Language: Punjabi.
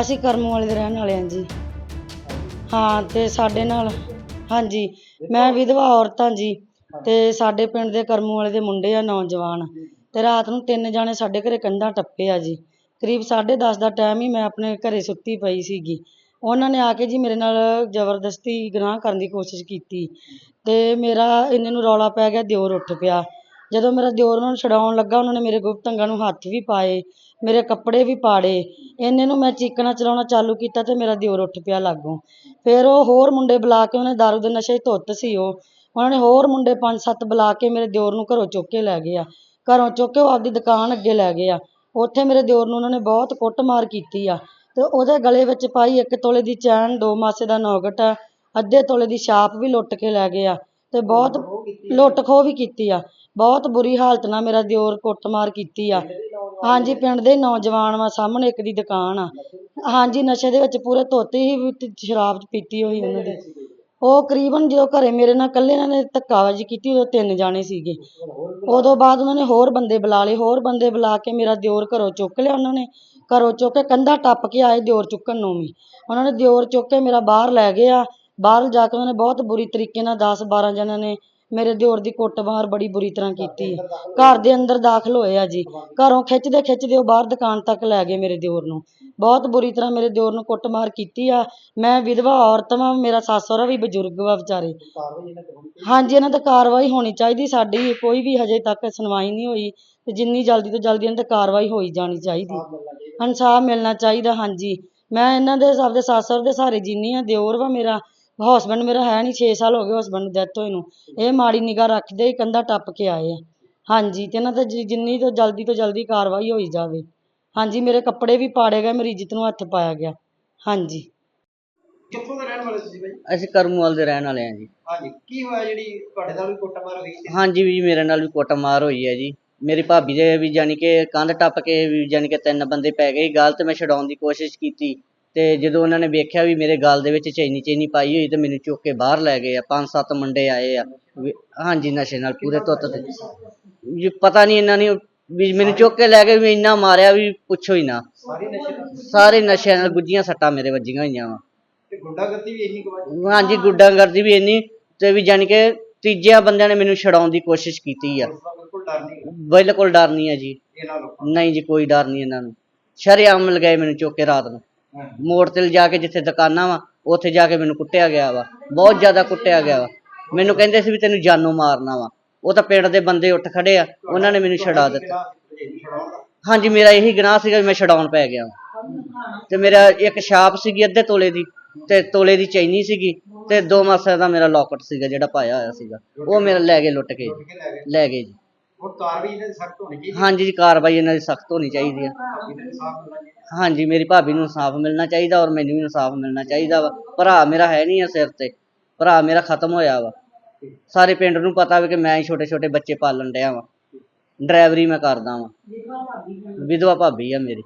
ਅਸੀਂ ਕਰਮ ਵਾਲੇ ਦੇ ਰਹਿਣ ਵਾਲੇ ਹਾਂ ਜੀ। ਹਾਂ, ਤੇ ਸਾਡੇ ਨਾਲ, ਹਾਂਜੀ, ਮੈਂ ਵਿਧਵਾ ਔਰਤ ਹਾਂ ਜੀ, ਤੇ ਸਾਡੇ ਪਿੰਡ ਦੇ ਕਰਮ ਵਾਲੇ ਦੇ ਮੁੰਡੇ ਆ ਨੌਜਵਾਨ। ਤੇ ਰਾਤ ਨੂੰ ਤਿੰਨ ਜਾਣੇ ਸਾਡੇ ਘਰੇ ਕੰਧਾਂ ਟੱਪੇ ਆ ਜੀ। ਕਰੀਬ 10:30 ਦਾ ਟਾਈਮ ਹੀ ਮੈਂ ਆਪਣੇ ਘਰੇ ਸੁੱਤੀ ਪਈ ਸੀਗੀ। ਉਹਨਾਂ ਨੇ ਆ ਕੇ ਜੀ ਮੇਰੇ ਨਾਲ ਜ਼ਬਰਦਸਤੀ ਗੁਨਾਹ ਕਰਨ ਦੀ ਕੋਸ਼ਿਸ਼ ਕੀਤੀ। ਤੇ ਮੇਰਾ, ਇੰਨੇ ਨੂੰ ਰੌਲਾ ਪੈ ਗਿਆ, ਦਿਓਰ ਉੱਠ ਪਿਆ। ਜਦੋਂ ਮੇਰਾ ਦਿਓਰ ਉਹਨਾਂ ਨੂੰ ਛੁਡਾਉਣ ਲੱਗਾ, ਉਹਨਾਂ ਨੇ ਮੇਰੇ ਗੁਪਤ ਅੰਗਾਂ ਨੂੰ ਹੱਥ ਵੀ ਪਾਏ, ਮੇਰੇ ਕੱਪੜੇ ਵੀ ਪਾੜੇ, ਇੰਨੇ ਨੂੰ ਮੈਂ ਚੀਕਣਾ ਚਲਾਉਣਾ ਚਾਲੂ ਕੀਤਾ ਤੇ ਮੇਰਾ ਦਿਓਰ ਉੱਠ ਪਿਆ ਲਾਗੋਂ। ਫਿਰ ਉਹ ਹੋਰ ਮੁੰਡੇ ਬੁਲਾ ਕੇ ਉਹਨੇ ਦਾਰੂ ਦੇ ਨਸ਼ੇ 'ਚ ਧੁੱਤ ਸੀ ਉਹ। ਉਹਨਾਂ ਨੇ ਹੋਰ ਮੁੰਡੇ ਪੰਜ ਸੱਤ ਬੁਲਾ ਕੇ ਮੇਰੇ ਦਿਓਰ ਨੂੰ ਘਰੋਂ ਚੁੱਕ ਕੇ ਲੈ ਗਏ ਆ ਘਰੋਂ ਚੁੱਕ ਕੇ ਉਹ ਆਪਦੀ ਦੁਕਾਨ ਅੱਗੇ ਲੈ ਗਏ ਆ ਉੱਥੇ ਮੇਰੇ ਦਿਓਰ ਨੂੰ ਉਹਨਾਂ ਨੇ ਬਹੁਤ ਕੁੱਟਮਾਰ ਕੀਤੀ ਆ। ਤੇ ਉਹਦੇ ਗਲੇ ਵਿੱਚ ਪਾਈ ਇੱਕ ਤੋਲੇ ਦੀ ਚੈਨ, ਦੋ ਮਾਸੇ ਦਾ ਨੌਗਟ ਆ, ਅੱਧੇ ਤੋਲੇ ਦੀ ਛਾਪ ਵੀ ਲੁੱਟ ਕੇ ਲੈ ਗਏ ਆ ਤੇ ਬਹੁਤ ਲੁੱਟ ਖੋਹ ਵੀ ਕੀਤੀ ਆ। ਬਹੁਤ ਬੁਰੀ ਹਾਲਤ ਨਾਲ ਮੇਰਾ ਦਿਓਰ ਕੁੱਟਮਾਰ ਕੀਤੀ ਆ। ਹਾਂਜੀ, ਪਿੰਡ ਦੇ ਨੌਜਵਾਨ ਵਾ, ਸਾਹਮਣੇ ਇੱਕ ਦੀ ਦੁਕਾਨ ਆ। ਹਾਂਜੀ, ਨਸ਼ੇ ਦੇ ਵਿੱਚ ਪੂਰੇ ਧੋਤੇ ਹੀ ਵੀ ਸ਼ਰਾਬ ਪੀਤੀ ਹੋਈ ਉਹਨਾਂ ਦੀ। ਉਹ ਕਰੀਬਨ ਜਦੋਂ ਘਰੇ ਮੇਰੇ ਨਾਲ ਇਕੱਲੇ ਇਹਨਾਂ ਨੇ ਧੱਕਾਬਾਜ਼ੀ ਕੀਤੀ, ਉਦੋਂ ਤਿੰਨ ਜਾਣੇ ਸੀਗੇ। ਉਦੋਂ ਬਾਅਦ ਉਹਨਾਂ ਨੇ ਹੋਰ ਬੰਦੇ ਬੁਲਾ ਲਏ। ਹੋਰ ਬੰਦੇ ਬੁਲਾ ਕੇ ਮੇਰਾ ਦਿਓਰ ਘਰੋਂ ਚੁੱਕ ਲਿਆ ਉਹਨਾਂ ਨੇ। ਘਰੋਂ ਚੁੱਕ ਕੇ ਕੰਧਾ ਟੱਪ ਕੇ ਆਏ ਦਿਓਰ ਚੁੱਕਣ ਨੂੰ ਵੀ। ਉਹਨਾਂ ਨੇ ਦਿਓਰ ਚੁੱਕ ਕੇ ਮੇਰਾ ਬਾਹਰ ਲੈ ਗਏ ਆ। ਬਾਹਰ ਜਾ ਕੇ ਉਹਨਾਂ ਨੇ ਬਹੁਤ ਬੁਰੀ ਤਰੀਕੇ ਨਾਲ 10 12 ਜਣਿਆਂ ਨੇ ਮੇਰੇ ਦਿਓਰ ਦੀ ਕੁੱਟਮਾਰ ਬੜੀ ਬੁਰੀ ਤਰ੍ਹਾਂ ਕੀਤੀ। ਘਰ ਦੇ ਅੰਦਰ ਦਾਖਲ ਹੋਏ ਆ ਜੀ। ਘਰੋਂ ਖਿੱਚਦੇ ਖਿੱਚਦੇ ਉਹ ਬਾਹਰ ਦੁਕਾਨ ਤੱਕ ਲੈ ਗਏ ਮੇਰੇ ਦਿਓਰ ਨੂੰ। ਬਹੁਤ ਬੁਰੀ ਤਰ੍ਹਾਂ ਮੇਰੇ ਦਿਓਰ ਨੂੰ ਕੁੱਟਮਾਰ ਕੀਤੀ ਆ। ਮੈਂ ਵਿਧਵਾ ਔਰਤ ਵਾਂ, ਮੇਰਾ ਸੱਸ ਸਹੁਰਾ ਵੀ ਬਜ਼ੁਰਗ ਵਾ ਵਿਚਾਰੇ। ਹਾਂਜੀ, ਇਹਨਾਂ ਤੇ ਕਾਰਵਾਈ ਹੋਣੀ ਚਾਹੀਦੀ ਸਾਡੀ, ਕੋਈ ਵੀ ਹਜੇ ਤੱਕ ਸੁਣਵਾਈ ਨਹੀਂ ਹੋਈ ਤੇ ਜਿੰਨੀ ਜਲਦੀ ਤੋਂ ਜਲਦੀ ਇਹਨਾਂ ਤੇ ਕਾਰਵਾਈ ਹੋਈ ਜਾਣੀ ਚਾਹੀਦੀ। ਇਨਸਾਫ ਮਿਲਣਾ ਚਾਹੀਦਾ, ਹਾਂਜੀ। ਮੈਂ ਇਹਨਾਂ ਦੇ, ਆਪਦੇ ਸੱਸ ਸਹੁਰੇ ਦੇ ਸਹਾਰੇ ਜਿੰਨੀ ਆ, ਦਿਓਰ ਵਾ ਮੇਰਾ ਹਸਬੈਂਡ ਮੇਰਾ ਹੈ ਨਹੀਂ 6 ਸਾਲ ਹੋ ਗਏ ਹਸਬੈਂਡ ਨੂੰ ਡੈਥ ਹੋਏ ਨੂੰ। ਇਹ ਮਾੜੀ ਨਿਗਾਹ ਰੱਖਦੇ ਹੀ ਕੰਧਾ ਟੱਪ ਕੇ ਆਏ ਆ। ਹਾਂਜੀ ਤੇ ਇਹਨਾਂ ਤੇ ਜਿ- ਜਿੰਨੀ ਤੋਂ ਜਲਦੀ ਤੋਂ ਜਲਦੀ ਕਾਰਵਾਈ ਹੋਈ ਜਾਵੇ। ਹਾਂਜੀ ਮੇਰੇ ਕੱਪੜੇ ਵੀ ਪਾੜੇ ਗਏ ਮੇਰੀ ਇੱਜ਼ਤ ਨੂੰ ਹੱਥ ਪਾਇਆ ਗਿਆ। ਹਾਂਜੀ। ਕਿੱਥੋਂ ਦੇ ਰਹਿਣ ਵਾਲੇ ਤੁਸੀਂ ਬਾਈ? ਅਸੀਂ ਕਰਮੂਵਾਲ ਦੇ ਰਹਿਣ ਵਾਲੇ ਹਾਂ ਜੀ। ਹਾਂਜੀ ਕੀ ਹੋਇਆ ਜਿਹੜੀ ਤੁਹਾਡੇ ਨਾਲ ਵੀ ਕੁੱਟਮਾਰ ਹੋਈ ਸੀ? ਹਾਂਜੀ ਵੀ ਮੇਰੇ ਨਾਲ ਵੀ ਕੁੱਟਮਾਰ ਹੋਈ ਹੈ ਜੀ। ਮੇਰੀ ਭਾਬੀ ਦੇ ਵੀ ਜਾਣੀ ਕਿ ਕੰਧ ਟੱਪ ਕੇ ਵੀ ਜਾਣੀ ਕਿ ਤਿੰਨ ਬੰਦੇ ਪੈ ਗਏ ਗਲ ਤੇ ਮੈਂ ਛਡਾਉਣ ਦੀ ਕੋਸ਼ਿਸ਼ ਕੀਤੀ। ਤੇ ਜਦੋਂ ਉਹਨਾਂ ਨੇ ਵੇਖਿਆ ਵੀ ਮੇਰੇ ਗਲ ਦੇ ਵਿੱਚ ਚੈਨੀ ਚੈਨੀ ਪਾਈ ਹੋਈ ਤੇ ਮੈਨੂੰ ਚੁੱਕ ਕੇ ਬਾਹਰ ਲੈ ਗਏ ਆ ਪੰਜ ਸੱਤ ਮੁੰਡੇ ਆਏ ਆ ਵੀ- ਹਾਂਜੀ ਨਸ਼ੇ ਨਾਲ ਪੂਰੇ ਧੁੱਤ ਤੇ। ਜੀ ਪਤਾ ਨਹੀਂ ਇਹਨਾਂ ਨੇ ਵੀ ਮੈਨੂੰ ਚੁੱਕ ਕੇ ਲੈ ਗਏ ਵੀ ਇੰਨਾ ਮਾਰਿਆ ਵੀ ਪੁੱਛੋ ਹੀ ਨਾ। ਸਾਰੀ ਨਸ਼ੇ ਨਾਲ? ਸਾਰੇ ਨਸ਼ਿਆਂ ਨਾਲ ਗੁੱਜੀਆਂ ਸੱਟਾਂ ਮੇਰੇ ਵੱਜੀਆਂ ਹੋਈਆਂ ਵਾ। ਤੇ ਗੁੰਡਾਗਰਦੀ ਵੀ ਇੰਨੀ ਕੁ ਹਾਂਜੀ ਗੁੱਡਾਗਰਦੀ ਵੀ ਇੰਨੀ ਤੇ ਵੀ ਜਾਣੀ ਕਿ ਤੀਜਿਆਂ ਬੰਦਿਆਂ ਨੇ ਮੈਨੂੰ ਛਡਾਉਣ ਦੀ ਕੋਸ਼ਿਸ਼ ਕੀਤੀ ਆ। ਦਾ ਬਿਲਕੁਲ ਡਰ ਨਹੀਂ ਹੈ ਜੀ। ਨਹੀਂ ਜੀ ਕੋਈ ਡਰ ਨਹੀਂ ਇਹਨਾਂ ਨੂੰ। ਸ਼ਰੇਆਮ ਲਗਾਏ ਮੈਨੂੰ ਚੁੱਕ ਕੇ ਰਾਤ ਨੂੰ। ਮੋੜ ਤੇ ਜਾ ਕੇ ਜਿੱਥੇ ਦੁਕਾਨਾਂ ਵਾ ਉੱਥੇ ਜਾ ਕੇ ਮੈਨੂੰ ਕੁੱਟਿਆ ਗਿਆ ਵਾ। ਬਹੁਤ ਜ਼ਿਆਦਾ ਕੁੱਟਿਆ ਗਿਆ ਵਾ। ਮੈਨੂੰ ਕਹਿੰਦੇ ਸੀ ਵੀ ਤੈਨੂੰ ਜਾਨੋਂ ਮਾਰਨਾ ਵਾ। ਉਹ ਤਾਂ ਪਿੰਡ ਦੇ ਬੰਦੇ ਉੱਠ ਖੜੇ ਆ ਉਹਨਾਂ ਨੇ ਮੈਨੂੰ ਛਡਾ ਦਿੱਤਾ। ਹਾਂਜੀ ਮੇਰਾ ਇਹੀ ਗੁਨਾਹ ਸੀਗਾ ਵੀ ਮੈਂ ਛਡਾਉਣ ਪੈ ਗਿਆ। ਤੇ ਮੇਰਾ ਇੱਕ ਛਾਪ ਸੀਗੀ ਅੱਧੇ ਤੋਲੇ ਦੀ ਤੇ ਤੋਲੇ ਦੀ ਚੈਨੀ ਸੀਗੀ ਤੇ ਦੋ ਮਾਸਾਂ ਦਾ ਮੇਰਾ ਲੋਕਟ ਸੀਗਾ ਜਿਹੜਾ ਪਾਇਆ ਹੋਇਆ ਸੀਗਾ। ਉਹ ਮੇਰਾ ਲੈ ਗਏ ਲੁੱਟ ਕੇ ਲੁੱਟ ਕੇ ਲੈ ਗਏ ਲੈ ਗਏ ਜੀ। ਹੁਣ ਕਾਰਵਾਈ ਇਹਨਾਂ ਦੀ ਸਖਤ ਹੋਣੀ ਚਾਹੀਦੀ ਹਾਂਜੀ ਜੀ ਕਾਰਵਾਈ ਇਹਨਾਂ ਦੀ ਸਖਤ ਹੋਣੀ ਚਾਹੀਦੀ ਆ ਹਾਂਜੀ, ਮੇਰੀ ਭਾਬੀ ਨੂੰ ਇਨਸਾਫ ਮਿਲਣਾ ਚਾਹੀਦਾ ਔਰ ਮੈਨੂੰ ਵੀ ਇਨਸਾਫ ਮਿਲਣਾ ਚਾਹੀਦਾ ਵਾ। ਭਰਾ ਮੇਰਾ ਹੈ ਨਹੀਂ ਆ ਸਿਰ ਤੇ। ਭਰਾ ਮੇਰਾ ਖਤਮ ਹੋਇਆ ਵਾ। ਸਾਰੇ ਪਿੰਡ ਨੂੰ ਪਤਾ ਵੀ ਕਿ ਮੈਂ ਹੀ ਛੋਟੇ ਛੋਟੇ ਬੱਚੇ ਪਾਲਣ ਡਿਆ ਵਾਂ। ਡਰਾਈਵਰੀ ਮੈਂ ਕਰਦਾ ਵਾਂ। ਵਿਧਵਾ ਭਾਬੀ ਆ ਮੇਰੀ।